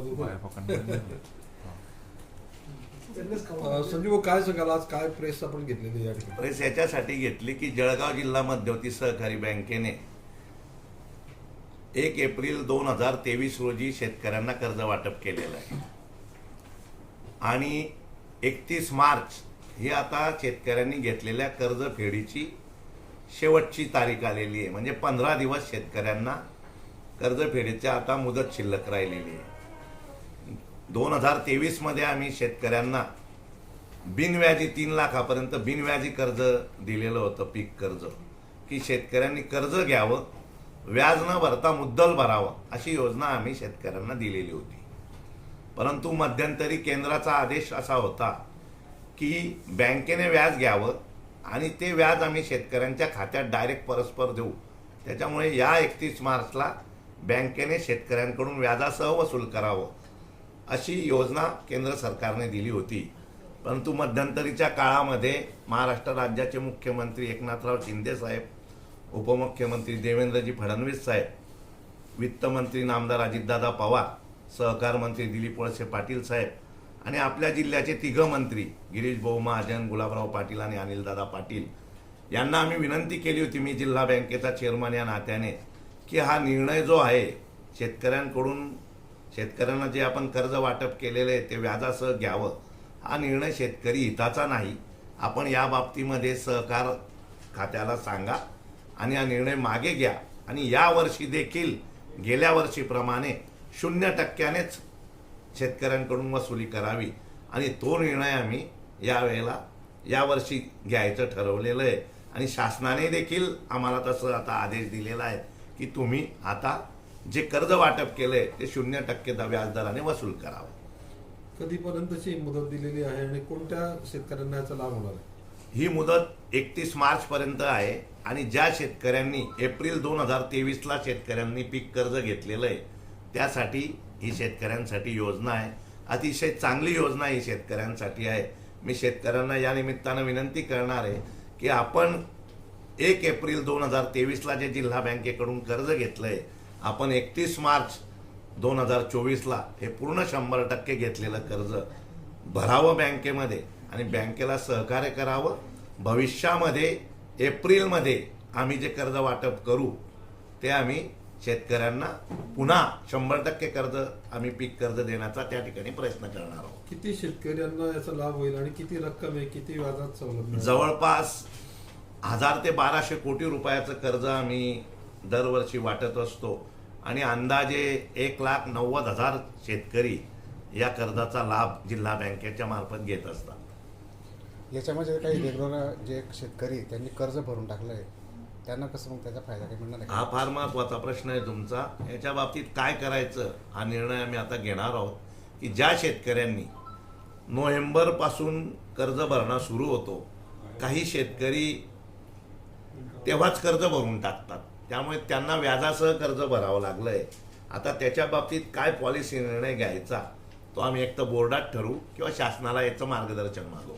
अ, संजीव काय सांगाल? आज काय प्रेस आपण घेतलेली या ठिकाणी? प्रेस याच्यासाठी घेतली की जळगाव जिल्हा मध्यवर्ती सहकारी बँकेने एक एप्रिल दोन हजार तेवीस रोजी शेतकऱ्यांना कर्ज वाटप केलेलं आहे. आणि एकतीस मार्च ही आता शेतकऱ्यांनी घेतलेल्या कर्जफेडीची शेवटची तारीख आलेली आहे. म्हणजे पंधरा दिवस शेतकऱ्यांना कर्जफेडीच्या आता मुदत शिल्लक राहिलेली आहे. दोन हजार तेवीसमध्ये आम्ही शेतकऱ्यांना बिनव्याजी तीन लाखापर्यंत बिनव्याजी कर्ज दिलेलं होतं पीक कर्ज. की शेतकऱ्यांनी कर्ज घ्यावं व्याज न भरता मुद्दल भरावं अशी योजना आम्ही शेतकऱ्यांना दिलेली होती. परंतु मध्यंतरी केंद्राचा आदेश असा होता की बँकेने व्याज घ्यावं आणि ते व्याज आम्ही शेतकऱ्यांच्या खात्यात डायरेक्ट परस्पर देऊ. त्याच्यामुळे या एकतीस मार्चला बँकेने शेतकऱ्यांकडून व्याजासह वसूल करावं. अशी योजना केंद्र सरकारने दिली होती. परंतु मध्यंतरीच्या काळामध्ये महाराष्ट्र राज्याचे मुख्यमंत्री एकनाथराव शिंदे साहेब उपमुख्यमंत्री देवेंद्रजी फडणवीस साहेब वित्तमंत्री नामदार अजितदादा पवार सहकार मंत्री दिलीप वळसे पाटील साहेब आणि आपल्या जिल्ह्याचे तिघं मंत्री गिरीश भाऊ महाजन गुलाबराव पाटील आणि अनिलदादा पाटील यांना आम्ही विनंती केली होती मी जिल्हा बँकेचा चेअरमन या नात्याने की हा निर्णय जो आहे शेतकऱ्यांकडून शेतकऱ्यांना जे आपण कर्ज वाटप केलेलं आहे ते व्याजासह घ्यावं. हा निर्णय शेतकरी हिताचा नाही. आपण या बाबतीमध्ये सहकार खात्याला सांगा आणि हा निर्णय मागे घ्या. आणि या वर्षी देखील गेल्या वर्षीप्रमाणे शून्य टक्क्यानेच शेतकऱ्यांकडून वसुली करावी. आणि तो निर्णय आम्ही यावेळेला यावर्षी घ्यायचं ठरवलेलं आहे. आणि शासनाने देखील आम्हाला तसं आता आदेश दिलेला आहे की तुम्ही आता जे कर्ज वाटप केलंय ते शून्य टक्के व्याजदराने वसूल करावं. कधीपर्यंतची मुदत दिलेली आहे आणि कोणत्या शेतकऱ्यांना याचा लाभ होणार आहे? ही मुदत एकतीस मार्च पर्यंत आहे आणि ज्या शेतकऱ्यांनी एप्रिल दोन हजार तेवीसला शेतकऱ्यांनी पीक कर्ज घेतलेलं आहे त्यासाठी ही शेतकऱ्यांसाठी योजना आहे. अतिशय चांगली योजना ही शेतकऱ्यांसाठी आहे. मी शेतकऱ्यांना या निमित्तानं विनंती करणार आहे की आपण एक एप्रिल दोन हजार तेवीसला जे जिल्हा बँकेकडून कर्ज घेतलंय आपण एकतीस मार्च दोन हजार चोवीसला हे पूर्ण शंभर टक्के घेतलेलं कर्ज भरावं बँकेमध्ये आणि बँकेला सहकार्य करावं भविष्यामध्ये एप्रिलमध्ये आम्ही जे कर्ज वाटप करू ते आम्ही शेतकऱ्यांना पुन्हा शंभर टक्के कर्ज आम्ही पीक कर्ज देण्याचा त्या ठिकाणी प्रयत्न करणार आहोत किती शेतकऱ्यांना याचा लाभ होईल आणि किती रक्कम आहे किती व्याजात सवलत? जवळपास हजार ते बाराशे कोटी रुपयाचं कर्ज आम्ही दरवर्षी वाटत असतो. आणि अंदाजे एक लाख नव्वद हजार शेतकरी या कर्जाचा लाभ जिल्हा बँकेच्या मार्फत घेत असतात. याच्यामध्ये काही वेगवेगळ्या जे शेतकरी त्यांनी कर्ज भरून टाकलं आहे त्यांना कसं मग त्याचा फायदा काही मिळणार हा? फार महत्त्वाचा प्रश्न आहे तुमचा. याच्या बाबतीत काय करायचं हा निर्णय आम्ही आता घेणार आहोत की ज्या शेतकऱ्यांनी नोव्हेंबरपासून कर्ज भरणं सुरू होतो काही शेतकरी तेव्हाच कर्ज भरून टाकतात. त्यामुळे त्यांना व्याजासह कर्ज भरावं लागलंय. आता त्याच्या बाबतीत काय पॉलिसी निर्णय घ्यायचा तो आम्ही एक तर बोर्डात ठरवू किंवा शासनाला याचं मार्गदर्शन मागवू.